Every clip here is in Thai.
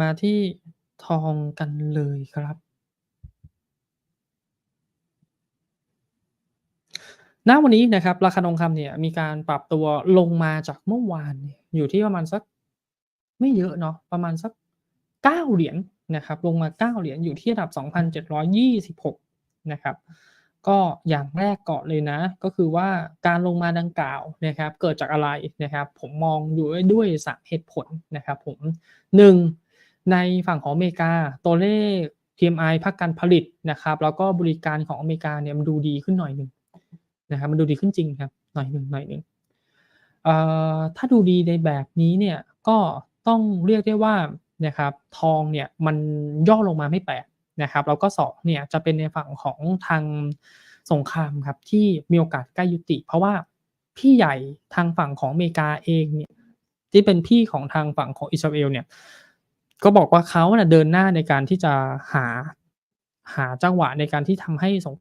มาที่ทองกันเลยครับ ณ วันนี้นะครับ ราคาทองคำเนี่ยมีการปรับตัวลงมาจากเมื่อวาน อยู่ที่ประมาณสักไม่เยอะเนาะประมาณสัก 9 เหรียญนะครับ ลงมา 9 เหรียญอยู่ที่ระดับ 2,726 นะครับก็อย่างแรกก่อนเลยนะ ก็คือว่าการลงมาดังกล่าวนะครับ เกิดจากอะไรนะครับ ผมมองอยู่ด้วย3เหตุผลนะครับ ผม1 ในฝั่งของอเมริกาตัวเลข PMI ภาคการผลิตนะครับ แล้วก็บริการของอเมริกาเนี่ยมันดูดีขึ้นหน่อยหนึ่งนะครับ มันดูดีขึ้นจริงครับหน่อยหนึ่งหน่อยหนึ่งถ้าดูดีในแบบนี้เนี่ยก็ต้องเรียกได้ว่านะครับทองเนี่ยมันย่อลงมาไม่แปลกนะครับแล้วก็2เนี่ยจะเป็นในฝั่งของทางสงครามครับที่มีโอกาสใกล้ยุติ เพราะว่าพี่ใหญ่ทางฝั่งของอเมริกาเองเนี่ยที่เป็นพี่ของทางฝั่งของอิสราเอลเนี่ย ก็บอกว่าเขาเน่ะเดินหน้าในการที่จะหาหาจังหวะในการที่ทำให้สง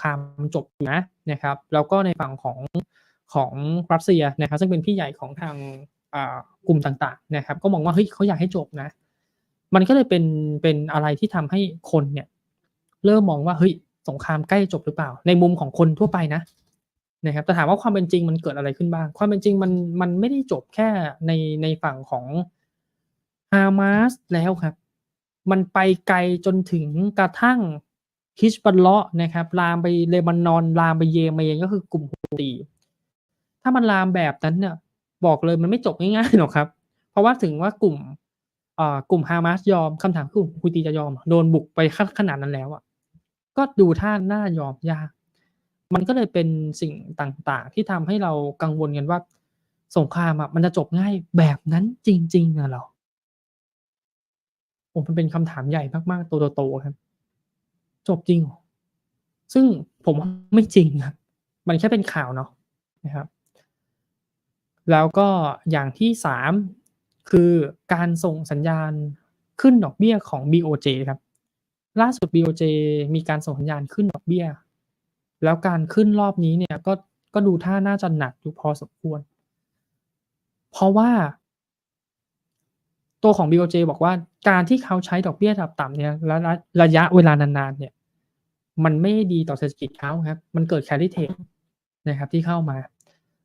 ครามจบนะนะครับ แล้วก็ในฝั่งของของรัสเซียนะครับ ซึ่งเป็นพี่ใหญ่ของทางกลุ่มต่างๆนะครับ ก็มองว่าเฮ้ยเขาอยากให้จบนะ มันก็เลยเป็นเป็นอะไรที่ทำให้คนเนี่ย เริ่มมองว่าเฮ้ยสงครามใกล้จบหรือเปล่า ในมุมของคนทั่วไปนะนะครับแต่ถามว่าความเป็นจริงมันเกิดอะไรขึ้นบ้าง ความเป็นจริงมันมันไม่ได้จบแค่ในในฝั่งของ ฮามาสแล้วครับ มันไปไกลจนถึงกระทั่งฮิซบอลเลาะนะครับลามไปเลบานอนลามไปเยเมนก็คือกลุ่มฮูตีถ้ามันลามแบบนั้นเนี่ยบอกเลยมันไม่จบง่ายๆหรอกครับ เพราะว่าถึงว่ากลุ่มอ่ากลุ่มฮามาสยอมคำถามคือกลุ่มฮูตีจะยอม โดนบุกไปขนาดนั้นแล้วอะก็ดูท่าน่ายอมยาก มันก็เลยเป็นสิ่งต่างๆ ที่ทำให้เรากังวลกันว่า สงครามอะมันจะจบง่ายแบบนั้นจริงๆอะเหรอ? โอ้มันเป็นคำถามใหญ่มากๆ ตัวโตๆครับ จบจริงหรอ?ซึ่งผมว่าไม่จริงครับมันแค่เป็นข่าวเนาะนะครับ แล้วก็อย่างที่3คือการส่งสัญญาณขึ้นดอกเบี้ยของ BOJ ครับ ล่าสุด BOJ มีการส่งสัญญาณขึ้นดอกเบี้ย แล้วการขึ้นรอบนี้เนี่ยก็ก็ดูท่าน่าจะหนักอยู่พอสมควร เพราะว่า ตัวของ BOJ บอกว่าการที่เขาใช้ดอกเบี้ยระดับต่ำเนี่ยและระระยะเวลานานๆเนี่ย มันไม่ดีต่อเศรษฐกิจเขาครับ มันเกิด carry trade นะครับที่เข้ามา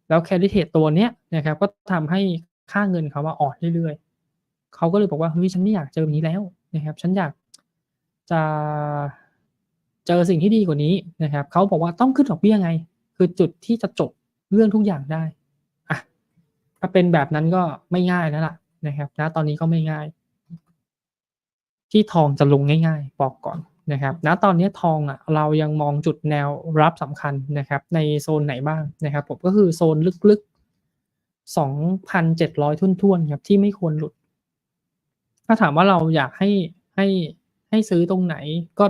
แล้ว carry trade ตัวเนี้ยนะครับ ก็ทำให้ค่าเงินเขาอะอ่อนเรื่อยๆเขาก็เลยบอกว่าเฮ้ยฉันไม่อยากเจอแบบนี้แล้วนะครับ ฉันอยากจะเจอสิ่งที่ดีกว่านี้นะครับเขาบอกว่าต้องขึ้นดอกเบี้ยไง คือจุดที่จะจบเรื่องทุกอย่างได้อะถ้าเป็นแบบนั้นก็ไม่ง่ายแล้วล่ะ นะครับณตอนนี้ก็ไม่ง่าย ที่ทองจะลงง่ายๆ บอกก่อนนะครับณตอนนี้ทองอะเรายังมองจุดแนวรับสำคัญนะครับในโซนไหนบ้างนะครับผมก็คือโซนลึกๆ 2,700ถ้วนๆครับที่ไม่ควรหลุด ถ้าถามว่าเราอยากให้ให้ให้ซื้อตรงไหนก็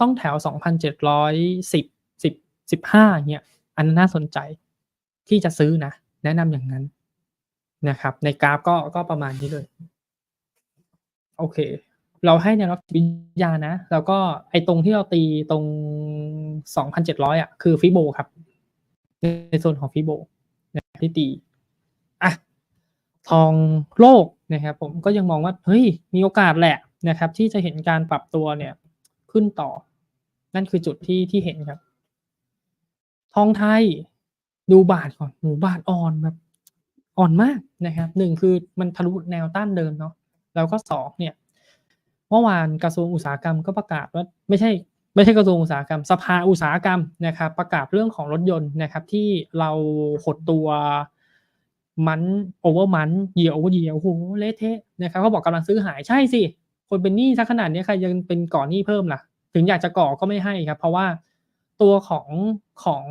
ต้องแถว 2,710 10 15อย่าเงี้ยอันนั้นน่าสนใจที่จะซื้อนะ แนะนำอย่างนั้น นะครับ ในกราฟก็ก็ประมาณนี้เลย โอเค เราให้แนวรับจิตวิทยานะ แล้วก็ไอ้ตรงที่เราตีตรง2,700อยอะ คือ Fibo ครับ ในโซนของ Fibo นะครับที่ตีอะทองโลกนะครับ ผมก็ยังมองว่า เฮ้ย มีโอกาสแหละนะครับ ที่จะเห็นการปรับตัวเนี่ยขึ้นต่อ นั่นคือจุดที่ที่เห็นครับ ทองไทยดูบาทก่อนโอ้โฮบาทอ่อนแบบ อ่อนมากนะครับ1คือมันทะลุแนวต้านเดิมเนาะแล้วก็2เนี่ยเมื่อวานกระทรวงอุตสาหกรรมก็ประกาศว่าไม่ใช่ไม่ใช่กระทรวงอุตสาหกรรม สภาอุตสาหกรรมนะครับ ประกาศเรื่องของรถยนต์นะครับ ที่เราหดตัว month over month year over year โอ้โฮเละเทะนะครับเขาบอกกำลังซื้อหายใช่สิ คนเป็นหนี้เสียขนาดนี้ใครยังเป็นก่อหนี้เพิ่มล่ะ ถึงอยากจะก่อก็ไม่ให้ครับ เพราะว่าตัวของของ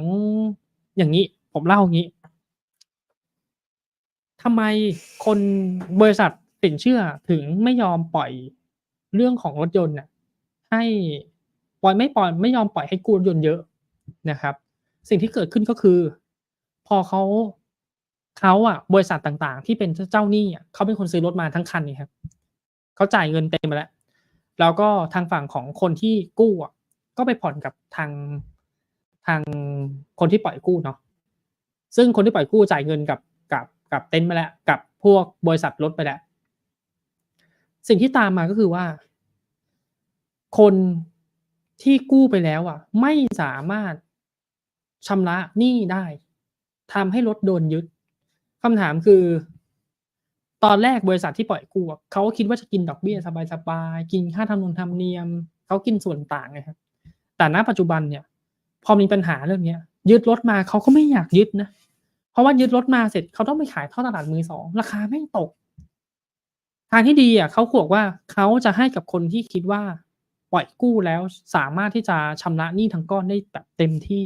อย่างงี้ผมเล่าอย่างนี้ ทำไมคนบริษัทสินเชื่อถึงไม่ยอมปล่อยเรื่องของรถยนต์น่ะให้ปล่อยไม่ปล่อยไม่ยอมปล่อยให้กู้รถยนต์เยอะนะครับ สิ่งที่เกิดขึ้นก็คือ พอเขาเขาอะ บริษัทต่างๆ ที่เป็นเจ้าหนี้อะเขาเป็นคนซื้อรถมาทั้งคันไงครับเขาจ่ายเงินเต็มไปแล้วแล้วก็ทางฝั่งของคนที่กู้อะก็ไปผ่อนกับทางทางคนที่ปล่อยกู้เนาะซึ่งคนที่ปล่อยกู้จ่ายเงินกับ กับเต็นท์ไปแล้ว กับพวกบริษัทรถไปแล้ว สิ่งที่ตามมาก็คือว่า คนที่กู้ไปแล้วอะ ไม่สามารถชำระหนี้ได้ทำให้รถโดนยึดคำถามคือ ตอนแรกบริษัทที่ปล่อยกู้เขาคิดว่าจะกินดอกเบี้ยสบายๆกินค่าธรรมนธรรมเนียมเขากินส่วนต่างนะครับแต่ณปัจจุบันเนี่ย พอมีปัญหาเรื่องนี้ยยึดรถมาเขาก็ไม่อยากยึดนะเพราะว่ายึดรถมาเสร็จเขาต้องไปขายท่อตลาดมือสองราคาไม่งตก ทางที่ดีอะเขาบอกว่าเขาจะให้กับคนที่คิดว่าปล่อยกู้แล้วสามารถที่จะชำระหนี้ทั้งก้อนได้แบบเต็มที่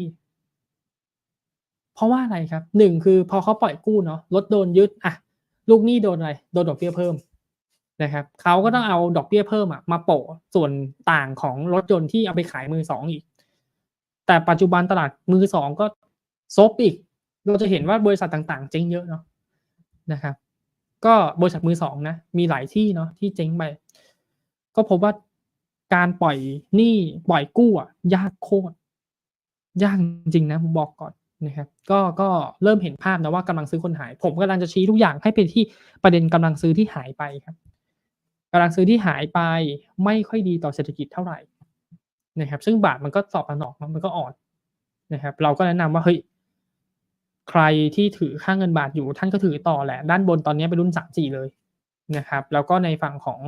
เพราะว่าอะไรครับหนึ่งคือพอเขาปล่อยกู้เนาะรถโดนยึดอะลูกหนี้โดนอะไรโดนดอกเบี้ยเพิ่มนะครับเขาก็ต้องเอาดอกเบี้ยเพิ่มอะมาโปะส่วนต่างของรถยนต์ที่เอาไปขายมือสองอีก แต่ปัจจุบันตลาดมือสองก็ซบอีก เราจะเห็นว่าบริษัทต่างๆ เจ๊งเยอะเนาะนะครับก็บริษัทมือสองนะมีหลายที่เนาะที่เจ๊งไป ก็พบว่าการปล่อยหนี้ปล่อยกู้อะยากโคตรยากจริงนะผมบอกก่อนนะครับก็ก็เริ่มเห็นภาพนะว่ากำลังซื้อคนหาย ผมกำลังจะชี้ทุกอย่างให้เป็นที่ประเด็นกำลังซื้อที่หายไปครับกำลังซื้อที่หายไปไม่ค่อยดีต่อเศรษฐกิจเท่าไหร่นะครับ ซึ่งบาทมันก็สอบสนองมันก็อ่อนนะครับ เราก็แนะนำว่าเฮ้ย ใครที่ถือค่าเงินบาทอยู่ท่านก็ถือต่อแหละ ด้านบนตอนนี้เป็นรุ่น 3G เลยนะครับ แล้วก็ในฝั่งของ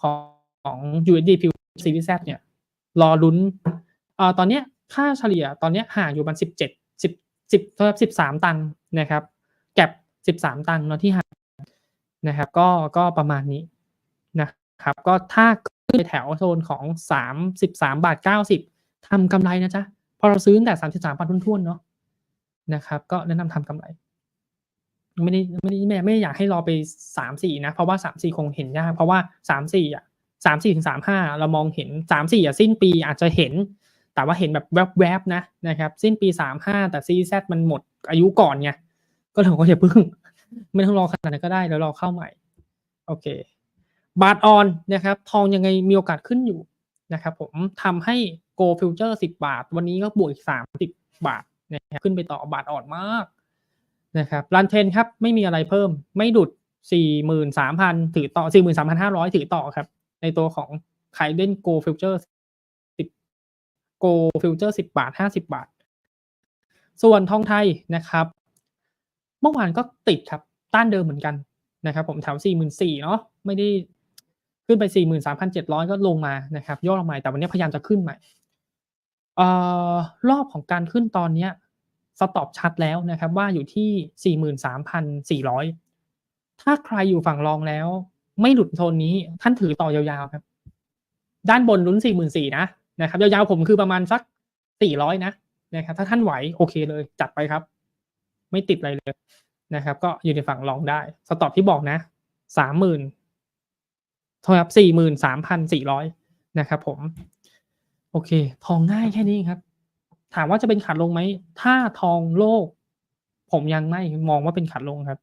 ของของ USD p Series Z เนี่ย รอลุ้นเอ่อตอนนี้ค่าเฉลี่ยตอนนี้ห่างอยู่ประมาณ17 10 10เท่ากับ13ตังค์นะครับ แก็บ13ตังค์เนาะที่ห่างนะครับ ก็ก็ประมาณนี้นะครับ ก็ถ้าขึ้นแถวโซนของ33บาท90ทำกำไรนะจ๊ะ พอเราซื้อตั้งแต่33บาททุ่นๆเนาะ นะครับ ก็แนะนำทำกำไร ไม่ได้ไม่ได้ไม่ไม่อยากให้รอไปสามสี่นะ เพราะว่าสามสี่คงเห็นยากเพราะว่าสามสี่อะสามสี่ถึงสามห้าเรามองเห็นสามสี่อะสิ้นปีอาจจะเห็น แต่ว่าเห็นแบบแวบๆนะนะครับ สิ้นปีสามห้าแต่ซีแซมันหมดอายุก่อนไงก็เลยว่าอย่าพึ่ง ไม่ต้องรอขนาดนั้นก็ได้แล้วรอเข้าใหม่ โอเค บาทออนนะครับ ทองยังไงมีโอกาสขึ้นอยู่นะครับผมทำให้โกลฟิวเจอร์สิบาท วันนี้ก็บวกอีกสามสิบบาท นะครับขึ้นไปต่อบาทอ่อนมากนะครับรันเทนครับไม่มีอะไรเพิ่ม ไม่ดุดสี่หมื่นสามพันถือต่อสี่หมื่นสามพันห้าร้อยถือต่อครับ ในตัวของใคเล่นโกฟิวเจอร์สิบโกฟิวเจอร์สิบบาทห้าสิบาท ส่วนทองไทยนะครับ เมื่อวานก็ติดครับ ต้านเดิมเหมือนกันนะครับ ผมแถวสี่หมื่นสี่เนาะไม่ได้ขึ้นไปสี่หมื่นสามพันเจ็ดร้อยก็ลงมานะครับย่อลงมาแต่วันนี้พยายามจะขึ้นใหม่ ออรอบของการขึ้นตอนนี้สต็อปชัดแล้วนะครับว่าอยู่ที่ 43,400 ถ้าใครอยู่ฝั่งรองแล้ว ไม่หลุดโซนนี้ท่านถือต่อยาวๆครับ ด้านบนลุ้น 44,000นะนะครับยาวๆผมคือประมาณสัก 400 นะนะครับถ้าท่านไหวโอเคเลย จัดไปครับ ไม่ติดอะไรเลยนะครับ ก็อยู่ในฝั่งรองได้สต็อปที่บอกนะ30,000โทษครับ43,400 นะครับผม โอเค ทองง่ายแค่นี้ครับ ถามว่าจะเป็นขาลงไหม ถ้าทองโลก ผมยังไม่มองว่าเป็นขาลงครับ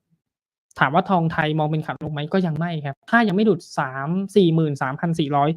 ถามว่าทองไทยมองเป็นขาลงไหมก็ยังไม่ครับ ถ้ายังไม่ดุดสามสี่หมื่นสามพันสี่ร้อย